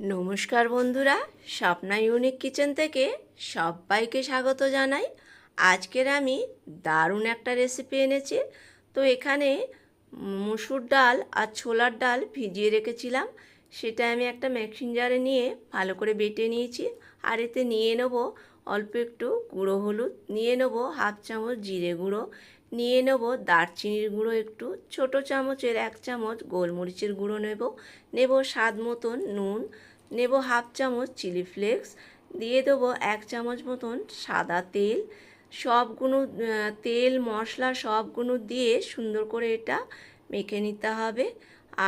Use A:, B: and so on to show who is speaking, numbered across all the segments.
A: নমস্কার বন্ধুরা, Swapna unique kitchen থেকে সবাইকে স্বাগত জানাই। আজকের আমি দারুণ একটা রেসিপি এনেছি। তো এখানে মুসুর ডাল আর ছোলার ডাল ভিজিয়ে রেখেছিলাম। সেটা আমি একটা মিক্সিং জারে নিয়ে ভালো করে বেটে নিয়েছি। আর এতে নিয়ে নেব অল্প একটু গুঁড়ো হলুদ, নিয়ে নেব হাফ চামচ জিরে গুঁড়ো নিয়ে নেব দারচিনির গুঁড়ো একটু, ছোট চামচের এক চামচ গোলমরিচের গুঁড়ো নেব নেব স্বাদ মতন নুন, নেব হাফ চামচ চিলি ফ্লেক্স, দিয়ে দেবো এক চামচ মতন সাদা তেল, সবগুলো তেল, মশলা সবগুলো দিয়ে সুন্দর করে এটা মেখে নিতে হবে।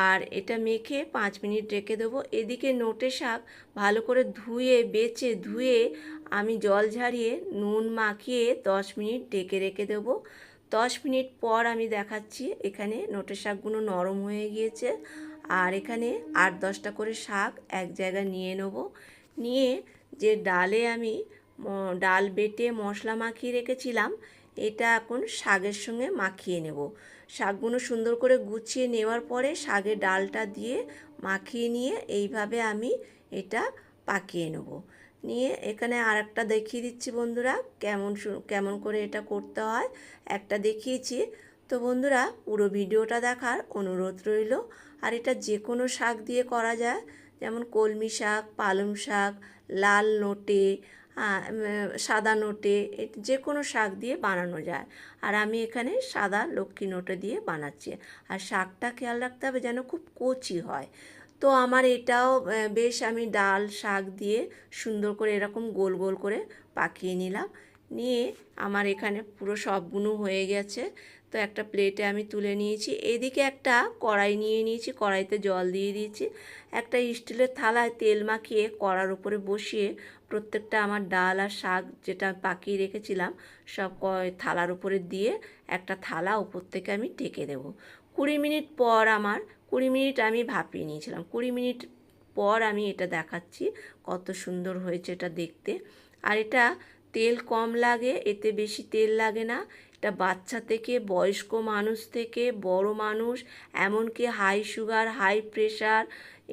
A: আর এটা মেখে পাঁচ মিনিট রেখে দেবো। এদিকে নোটে শাক ভালো করে ধুয়ে বেছে ধুয়ে আমি জল ঝারিয়ে নুন মাখিয়ে দশ মিনিট ডেকে রেখে দেবো। দশ মিনিট পর আমি দেখাচ্ছি, এখানে নোটে শাকগুলো নরম হয়ে গিয়েছে। আর এখানে আট দশটা করে শাক এক জায়গায় নিয়ে নেব। নিয়ে যে ডালে আমি ডাল বেটে মশলা মাখিয়ে রেখেছিলাম, এটা এখন শাকের সঙ্গে মাখিয়ে নেব। শাকগুলো সুন্দর করে গুছিয়ে নেওয়ার পরে শাকের ডালটা দিয়ে মাখিয়ে নিয়ে এইভাবে আমি এটা পাকিয়ে নেব। নিয়ে এখানে আর একটা দেখিয়ে দিচ্ছি বন্ধুরা, কেমন কেমন করে এটা করতে হয়। একটা দেখিয়েছি। তো বন্ধুরা, পুরো ভিডিওটা দেখার অনুরোধ রইল। আর এটা যে কোনো শাক দিয়ে করা যায়, যেমন কলমি শাক, পালং শাক, লাল নোটে সাদা নোটে যে কোনো শাক দিয়ে বানানো যায়। আর আমি এখানে সাদা লক্ষ্মী নোটে দিয়ে বানাচ্ছি। আর শাকটা খেয়াল রাখতে হবে যেন খুব কচি হয়। তো আমার এটাও বেশ আমি ডাল, শাক দিয়ে সুন্দর করে এরকম গোল গোল করে পাকিয়ে নিলাম। নিয়ে আমার এখানে পুরো সবগুলো হয়ে গেছে। তো একটা প্লেটে আমি তুলে নিয়েছি। এদিকে একটা কড়াই নিয়ে নিয়েছি, কড়াইতে জল দিয়ে দিয়েছি। একটা স্টিলের থালায় তেল মাখিয়ে কড়ার উপরে বসিয়ে প্রত্যেকটা আমার ডাল আর শাক যেটা পাকিয়ে রেখেছিলাম, সব থালার উপরে দিয়ে একটা থালা উপর থেকে আমি ঢেকে দেবো। কুড়ি মিনিট পর আমার কুড়ি মিনিট আমি ভাপিয়ে নিয়েছিলাম। কুড়ি মিনিট পর আমি এটা দেখাচ্ছি কত সুন্দর হয়েছে এটা দেখতে। আর এটা তেল কম লাগে, এতে বেশি তেল লাগে না। এটা বাচ্চা থেকে, বয়স্ক মানুষ থেকে, বড় মানুষ, এমনকি হাই সুগার হাই প্রেশার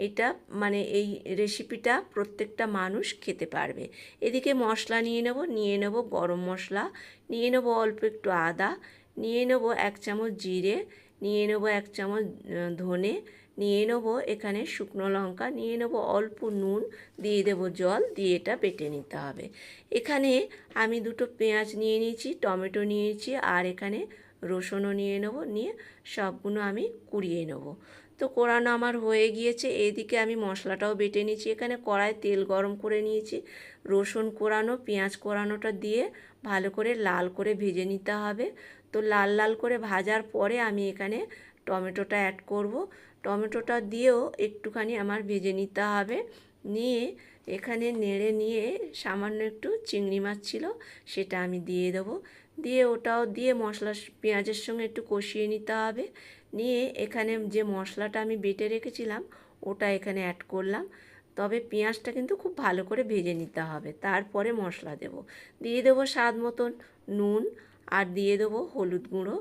A: এটা মানে এই রেসিপিটা প্রত্যেকটা মানুষ খেতে পারবে। এদিকে মশলা নিয়ে নেব নিয়ে নেব গরম মশলা, নিয়ে নেব অল্প একটু আদা, নিয়ে নেব এক চামচ জিরে নিয়ে নেব এক চামচ ধনে, নিয়ে নেব এখানে শুকনো লঙ্কা, নিয়ে নেব অল্প নুন, দিয়ে দেবো জল, দিয়ে এটা বেটে নিতে হবে। এখানে আমি দুটো পেঁয়াজ নিয়ে নিয়েছি, টমেটো নিয়েছি, আর এখানে রসুনও নিয়ে নেব, নিয়ে সবগুলো আমি কুড়িয়ে নেব। তো কোরানো আমার হয়ে গিয়েছে, এইদিকে আমি মশলাটাও বেটে নিয়েছি, এখানে কড়ায় তেল গরম করে নিয়েছি। রসুন কোরানো, পেঁয়াজ কোরানোটা দিয়ে ভালো করে লাল করে ভেজে নিতে হবে। তো লাল লাল করে ভাজার পরে আমি এখানে টমেটোটা অ্যাড করব। টমেটোটা দিয়েও একটুখানি আমার ভেজে নিতে হবে। নিয়ে এখানে নেড়ে নিয়ে সামান্য একটু চিংড়ি মাছ ছিল সেটা আমি দিয়ে দেবো। দিয়ে ওটাও দিয়ে মশলা পেঁয়াজের সঙ্গে একটু কষিয়ে নিতে হবে। নিয়ে এখানে যে মশলাটা আমি বেটে রেখেছিলাম ওটা এখানে অ্যাড করলাম। তবে পেঁয়াজটা কিন্তু খুব ভালো করে ভেজে নিতে হবে। তারপরে মশলা দেব। দিয়ে দেবো স্বাদ মতন নুন আর দিয়ে দেবো হলুদ গুঁড়ো।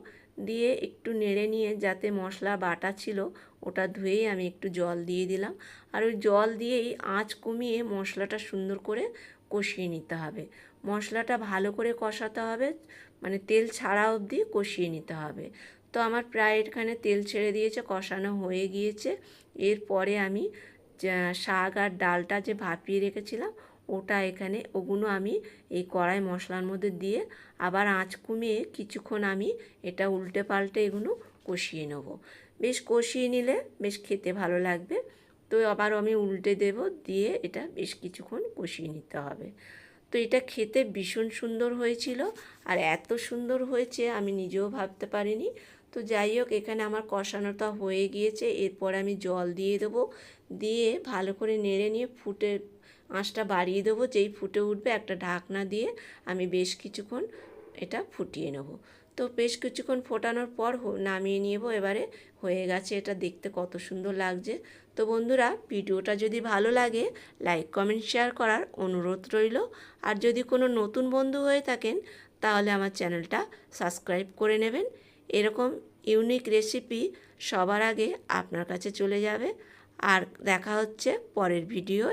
A: দিয়ে একটু নেড়ে নিয়ে যাতে মশলা বাটা ছিল, ওটা ধুয়েই আমি একটু জল দিয়ে দিলাম। আর ওই জল দিয়েই আঁচ কমিয়ে মশলাটা সুন্দর করে কষিয়ে নিতে হবে। মশলাটা ভালো করে কষাতে হবে মানে তেল ছাড়া অবধি কষিয়ে নিতে হবে। তো আমার প্রায় এখানে তেল ছেড়ে দিয়েছে, কষানো হয়ে গিয়েছে। এরপরে আমি শাক আর ডালটা যে ভাপিয়ে রেখেছিলাম, ওটা এখানে ওগুলো আমি এই কড়াই মশলার মধ্যে দিয়ে আবার আঁচ কমিয়ে কিছুক্ষণ আমি এটা উল্টে পাল্টে এগুলো কষিয়ে নেব। বেশ কষিয়ে নিলে বেশ খেতে ভালো লাগবে। তো আবার আমি উল্টে দেব, দিয়ে এটা বেশ কিছুক্ষণ কষিয়ে নিতে হবে। তো এটা খেতে ভীষণ সুন্দর হয়েছিল, আর এত সুন্দর হয়েছে আমি নিজেও ভাবতে পারিনি। তো যাই হোক, এখানে আমার কষানোটা হয়ে গিয়েছে। এরপর আমি জল দিয়ে দেবো। দিয়ে ভালো করে নেড়ে নিয়ে ফুটে আঁচটা বাড়িয়ে দেবো। যেই ফুটে উঠবে একটা ঢাকনা দিয়ে আমি বেশ কিছুক্ষণ এটা ফুটিয়ে নেব। তো বেশ কিছুক্ষণ ফোটানোর পর নামিয়ে নেব। এবারে হয়ে গেছে এটা দেখতে কত সুন্দর লাগছে। তো বন্ধুরা, ভিডিওটা যদি ভালো লাগে, লাইক, কমেন্ট, শেয়ার করার অনুরোধ রইল। আর যদি কোনো নতুন বন্ধু হয়ে থাকেন, তাহলে আমার চ্যানেলটা সাবস্ক্রাইব করে নেবেন। এরকম ইউনিক রেসিপি সবার আগে আপনার কাছে চলে যাবে। আর দেখা হচ্ছে পরের ভিডিও